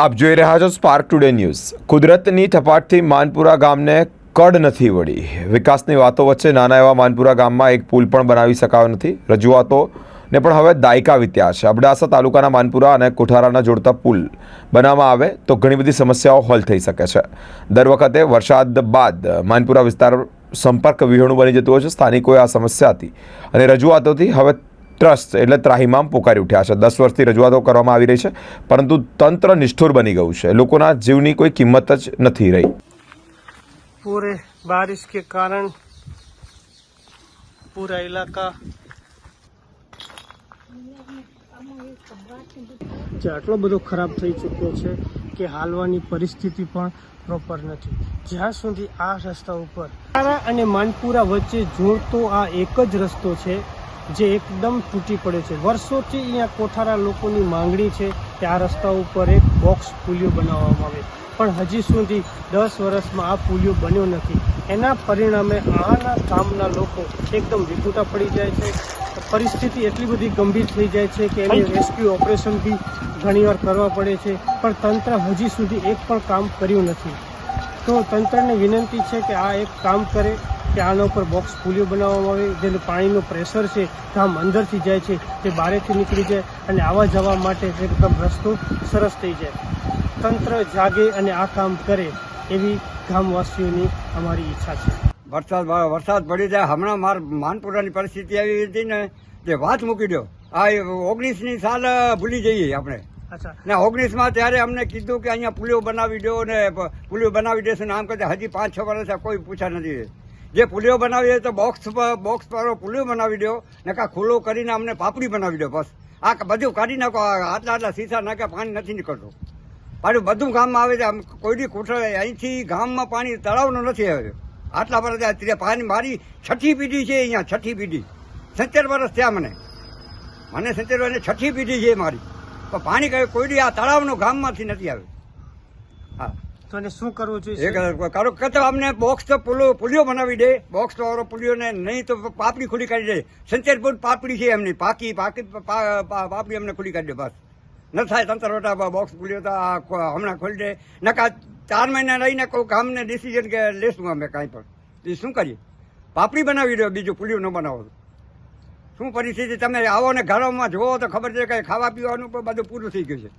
આપ જોઈ રહ્યા છો સ્પાર્ક ટુડે ન્યૂઝ કુદરતની થપાટથી માનપુરા ગામને કડ નથી વળી. વિકાસની વાતો વચ્ચે નાના એવા માનપુરા ગામમાં એક પુલ પણ બનાવી શકાયો નથી. રજૂઆતો ને પણ હવે દાયકા વીત્યા છે. અબડાસા તાલુકાના માનપુરા અને કોઠારાના જોડતા પુલ બનાવવામાં આવે તો ઘણી બધી સમસ્યાઓ હલ થઈ શકે છે. દર વખતે વરસાદ બાદ માનપુરા વિસ્તાર સંપર્ક વિહોણું બની જતું હોય છે. સ્થાનિકોએ આ સમસ્યાથી અને રજૂઆતોથી હવે ત્રસ્ત એટલે ત્રાહિમામ પોકારી ઉઠ્યા છે. દસ વર્ષથી રજૂઆતો કરવામાં આવી રહી છે પરંતુ તંત્ર નિષ્ઠુર બની ગયું છે. લોકોના જીવની કોઈ કિંમત જ નથી રહી. પૂરે બારિશ કે કારણ પૂરા ઇલાકા જે આટલો બધો ખરાબ થઈ ચૂક્યો છે કે હાલવાની પરિસ્થિતિ પણ પ્રોપર નથી. જ્યાં સુધી આ રસ્તા ઉપર અને માનપુરા વચ્ચે જોડતો આ એક જ રસ્તો છે જે એકદમ તૂટી પડે છે. વર્ષોથી અહીંયા કોઠારા લોકોની માંગણી છે કે આ રસ્તા ઉપર એક બોક્સ પુલિયો બનાવવામાં આવે. પણ હજી સુધી દસ વર્ષમાં આ પુલિયો બન્યો નથી. એના પરિણામે આના ગામના લોકો એકદમ વિખૂટા પડી જાય છે. પરિસ્થિતિ એટલી બધી ગંભીર થઈ જાય છે કે એની રેસ્ક્યુ ઓપરેશન બી ઘણીવાર કરવા પડે છે. પણ તંત્ર હજી સુધી એક પણ કામ કર્યું નથી. તો તંત્રને વિનંતી છે કે આ એક કામ કરે. કે આના ઉપર બોક્સ પુલિયો બનાવવામાં આવે જેનું પાણીનું પ્રેશર છે ધામ અંદરથી જાય છે તે બારેથી નીકળી જાય અને આવવા જવા માટે એકદમ રસ્તો સરસ થઈ જાય. તંત્ર જાગે અને આ કામ કરે એવી ગામવાસીઓની અમારી ઈચ્છા છે. વરસાદ વરસાદ પડી જાય હમણાં માર માનપુરાની પરિસ્થિતિ આવી હતી ને તે વાત મૂકી દો આ ઓગણીસની સાલ ભૂલી જઈએ આપણે. ને ઓગણીસમાં ત્યારે અમને કીધું કે અહીંયા પુલિયો બનાવી દો ને પુલિયો બનાવી દેશું ને આમ કરતા હજી પાંચ છ વર્ષ કોઈ પૂછા નથી. જે પુલિયો બનાવી તો બોક્સ બોક્સ પર પુલિયો બનાવી દો. ને કાં ખુલ્લો કરીને અમને પાપડી બનાવી દો બસ. આ બધું કાઢી નાખો. આટલા આટલા સીસા નાખે પાણી નથી નીકળતું. પાછું બધું ગામમાં આવે છે. આમ કોઈની કોઠા અહીંથી ગામમાં પાણી, તળાવનું નથી આવ્યું આટલા વર્ષ ત્યાં પાણી મારી છઠ્ઠી પીઢી છે અહીંયા, છઠ્ઠી પીઢી. સિત્તેર વર્ષ થયા મને. મને સિત્તેર વર્ષ છઠ્ઠી પીઢી છે મારી. પણ પાણી કઈ કોઈ આ તળાવનું ગામમાંથી નથી આવ્યું હા. તો એને શું કરવું જોઈએ કરો કતો અમને બોક્સ તો પુલો પુલિયો બનાવી દે બોક્સ તો વાળો પુલિયો નહીં તો પાપડી ખુલી કાઢી દે. સંચેરપુર પાપડી છે એમની પાકી પાકી પાપડી અમને ખુલી કાઢી દે બસ. ન થાય તંત્ર વટા બોક્સ પુલિયો તો હમણાં ખોલી દે. નકા ચાર મહિના રહીને કોઈ ગામને ડિસિઝન કે લેશું અમે કાંઈ પણ. એ શું કરીએ? પાપડી બનાવી દો બીજું પુલિયો ન બનાવો. શું પરિસ્થિતિ? તમે આવો ને ઘરોમાં જોવો તો ખબર છે કે ખાવા પીવાનું પણ બધું પૂરું થઈ ગયું છે.